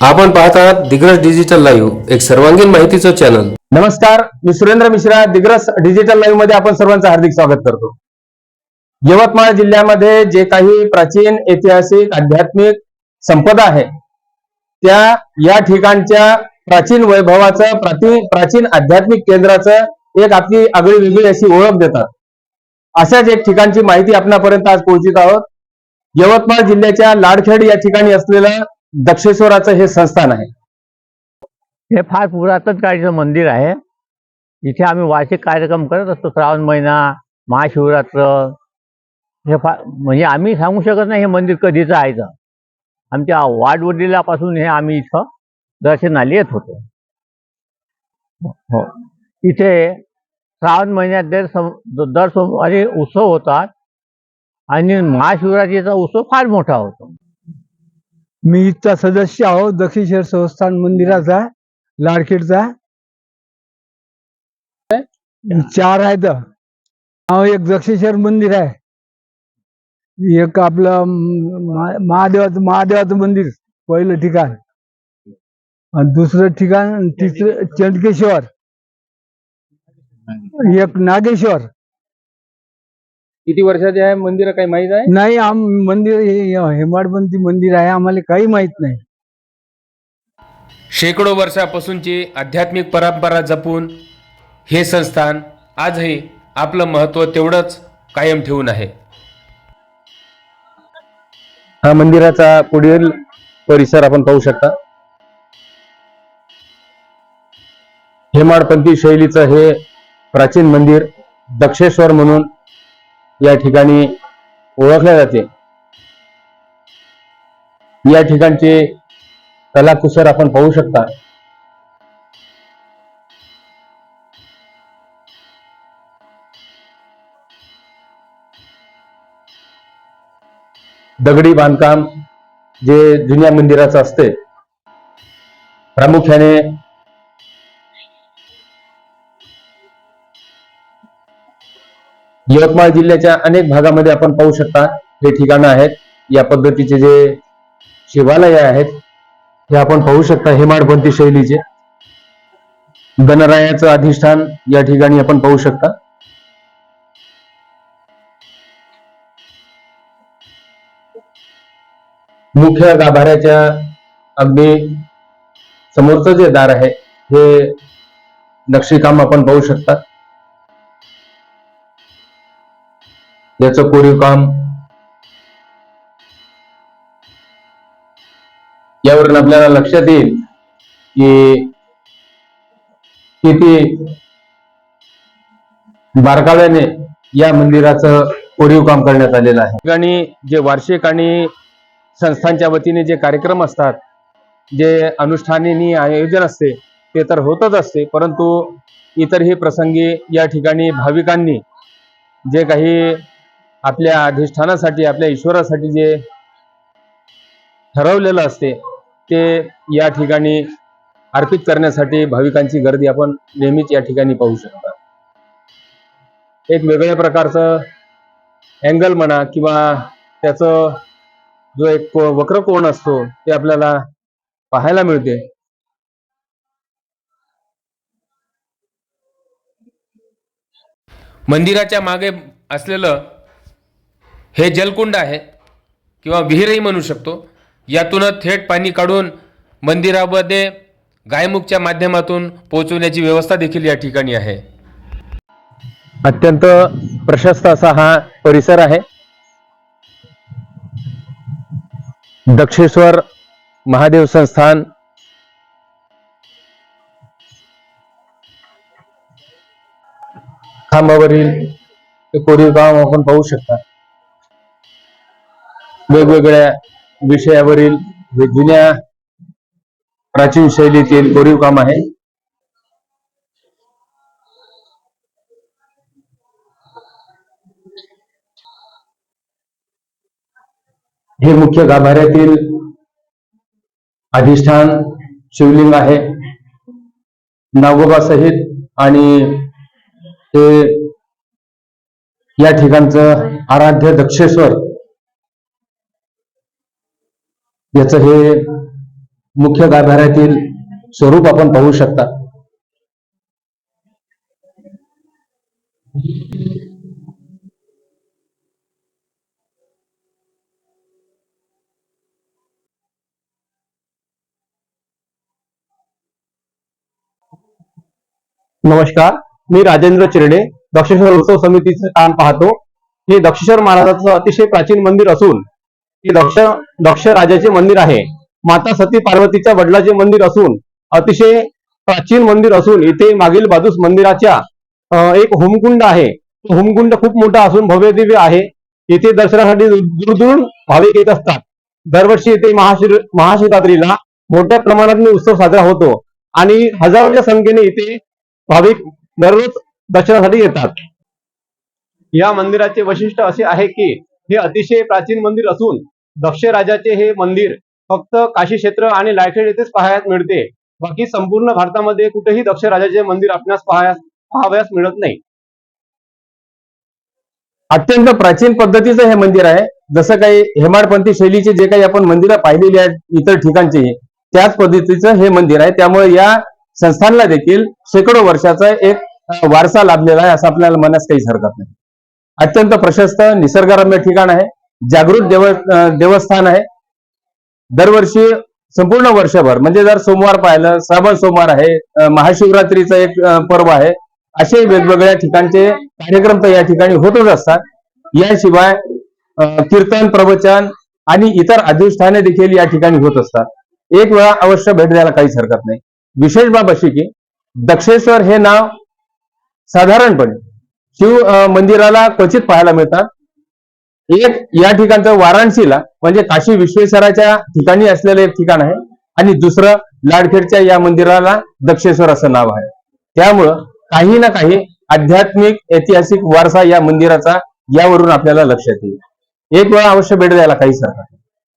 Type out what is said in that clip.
आपण पाहत आहात दिग्रस डिजिटल लाईव्ह एक सर्वांगीण माहितीचं चॅनल नमस्कार मी सुरेंद्र मिश्रा दिग्रस डिजिटल लाईव्हमध्ये आपण सर्वांचं हार्दिक स्वागत करतो. यवतमाळ जिल्ह्यामध्ये जे काही प्राचीन ऐतिहासिक आध्यात्मिक संपदा आहे त्या या ठिकाणच्या प्राचीन वैभवाचं प्राचीन प्राचीन आध्यात्मिक केंद्राचं एक आपली आगळी वेगळी अशी ओळख देतात. अशाच एक ठिकाणची माहिती आपणापर्यंत आज पोहोचित आहोत. यवतमाळ जिल्ह्याच्या लाडखेड या ठिकाणी असलेलं दक्षेश्वराचं हे संस्थान आहे. हे फार पुरातन काळीचं मंदिर आहे. इथे आम्ही वार्षिक कार्यक्रम करत असतो. श्रावण महिना महाशिवरात्र. हे फार म्हणजे आम्ही सांगू शकत नाही हे मंदिर कधीचं आहे तर आमच्या वाडवडिलापासून हे आम्ही इथं दर्शनाला येत होतो. हो. इथे श्रावण महिन्यात दर सम दर सोमवारी उत्सव होतात. आणि महाशिवरात्रीचा उत्सव फार मोठा होतो. मी इथचा सदस्य आहो दक्षिणेश्वर संस्थान मंदिराचा लाडखेडचा. चार आहेत. हा एक दक्षिणेश्वर मंदिर आहे. एक आपलं महादेवाचं महादेवाचं मंदिर पहिलं ठिकाण. आणि दुसरं ठिकाण तिसरं चंदकेश्वर. एक नागेश्वर. किती वर्षाचे आहे? मंदिर काही माहीत आहे? नाही आम मंदिर हे हेमाडपंथी मंदिर आहे आम्हाला काही माहीत नाही. शेकडो वर्षापासूनची आध्यात्मिक परंपरा जपून हे संस्थान आजही आपलं महत्त्व तेवढंच कायम ठेवून आहे. हा मंदिराचा पुढील परिसर आपण पाहू शकता. हेमाडपंथी शैलीचं हे प्राचीन मंदिर दक्षेश्वर म्हणून या ठिकाणी ओळखले जाते. या ठिकाणचे कलाकुसर आपण पाहू शकता. दगडी बांधकाम जे जुन्या मंदिराचं असते प्रामुख्याने यवतमाळ जिल्ह्याच्या अनेक भागामध्ये आपण पाहू शकता हे ठिकाणं आहेत या पद्धतीचे जे शिवालय आहेत हे आपण पाहू शकता हेमाडपंथी शैलीचे. गणरायाचं अधिष्ठान या ठिकाणी आपण पाहू शकता. मुख्य गाभाऱ्याच्या अगदी समोरचं जे दार आहे हे नक्षीकाम आपण पाहू शकता. याचं कोरीव काम यावरून आपल्याला लक्षात येईल की किती बारकाव्याने या मंदिराचं कोरीव काम करण्यात आलेलं आहे. ठिकाणी जे वार्षिक आणि संस्थांच्या वतीने जे कार्यक्रम असतात जे अनुष्ठानी आयोजन असते ते तर होतच असते परंतु इतरही प्रसंगी या ठिकाणी भाविकांनी जे काही आपल्या अधिष्ठानासाठी आपल्या ईश्वरासाठी जे ठरवलेलं असते ते या ठिकाणी अर्पित करण्यासाठी भाविकांची गर्दी आपण नेहमीच या ठिकाणी पाहू शकता. एक वेगळ्या प्रकारचं अँगल म्हणा किंवा त्याचं जो एक वक्र कोण असतो ते आपल्याला पाहायला मिळते. मंदिराच्या मागे असलेलं हे जलकुंड आहे किंवा विहीरही म्हणू शकतो. यातूनच थेट पाणी काढून मंदिरामध्ये गायमुखच्या माध्यमातून पोहोचवण्याची व्यवस्था देखील या ठिकाणी आहे. अत्यंत प्रशस्त असा हा परिसर आहे. दक्षेश्वर महादेव संस्थान. खांबावरील ते कोरीव काम आपण पाहू शकता. वेगवेगळ्या विषयावरील हे जुन्या प्राचीन शैलीतील कोरीव काम आहे. हे मुख्य गाभाऱ्यातील अधिष्ठान शिवलिंग आहे. नागोबा सहित आणि हे या ठिकाणचं आराध्य दक्षेश्वर याचं हे मुख्य गाभाऱ्यातील स्वरूप आपण पाहू शकता. नमस्कार मी राजेंद्र चिरडे दक्षेश्वर उत्सव समितीचे काम पाहतो. हे दक्षेश्वर महाराजाचं अतिशय प्राचीन मंदिर असून की दक्ष दक्ष राजाचे मंदिर आहे. माता सती पार्वतीच्या वडिलाचे मंदिर असून अतिशय प्राचीन मंदिर असून इथे मागील बाजूस मंदिराच्या एक होमकुंड आहे. तो होमकुंड खूप मोठा असून भव्य दिव्य आहे. इथे दर्शनासाठी दूरदूरून भाविक येत असतात. दरवर्षी इथे महाशिव महाशिवरात्रीला मोठ्या प्रमाणात उत्सव साजरा होतो. आणि हजारोच्या संख्येने इथे भाविक दररोज दर्शनासाठी येतात. या मंदिराचे वैशिष्ट्य असे आहे की हे अतिशय प्राचीन मंदिर असून दक्ष राजाचे हे मंदिर फक्त काशी क्षेत्र आणि लायखेड येथेच पाहायला मिळते. बाकी संपूर्ण भारतामध्ये कुठेही दक्ष राजाचे मंदिर आपणास पाहायला पाहावयास मिळत नाही. अत्यंत प्राचीन पद्धतीचं हे मंदिर आहे. जसं काही हेमाडपंथी शैलीचे जे काही आपण मंदिरं पाहिलेली आहेत इतर ठिकाणची त्याच पद्धतीचं हे मंदिर आहे. त्यामुळे या संस्थानला देखील शेकडो वर्षाचा एक वारसा लाभलेला आहे असं आपल्याला मनास काहीच हरकत नाही. अत्यंत प्रशस्त निसर्गरम्य ठिकाण आहे. जागृत देव देवस्थान आहे. दरवर्षी संपूर्ण वर्षभर म्हणजे जर सोमवार पाहिलं श्रावण सोमवार आहे महाशिवरात्रीचं एक पर्व आहे असे वेगवेगळ्या ठिकाणचे कार्यक्रम तर या ठिकाणी होतच असतात. याशिवाय कीर्तन प्रवचन आणि इतर अधिष्ठाने देखील या ठिकाणी होत असतात. एक वेळा अवश्य भेट द्यायला काहीच हरकत नाही. विशेष बाब अशी की दक्षेश्वर हे नाव साधारणपणे शिव मंदिराला क्वचित पाहायला मिळतात. एक या ठिकाणचं वाराणसीला म्हणजे काशी विश्वेश्वराच्या ठिकाणी असलेलं एक ठिकाण आहे. आणि दुसरं लाडखेडच्या या मंदिराला दक्षेश्वर असं नाव आहे. त्यामुळं काही ना काही आध्यात्मिक ऐतिहासिक वारसा या मंदिराचा यावरून आपल्याला लक्षात येईल. एक वेळा अवश्य भेट द्यायला काही हरकत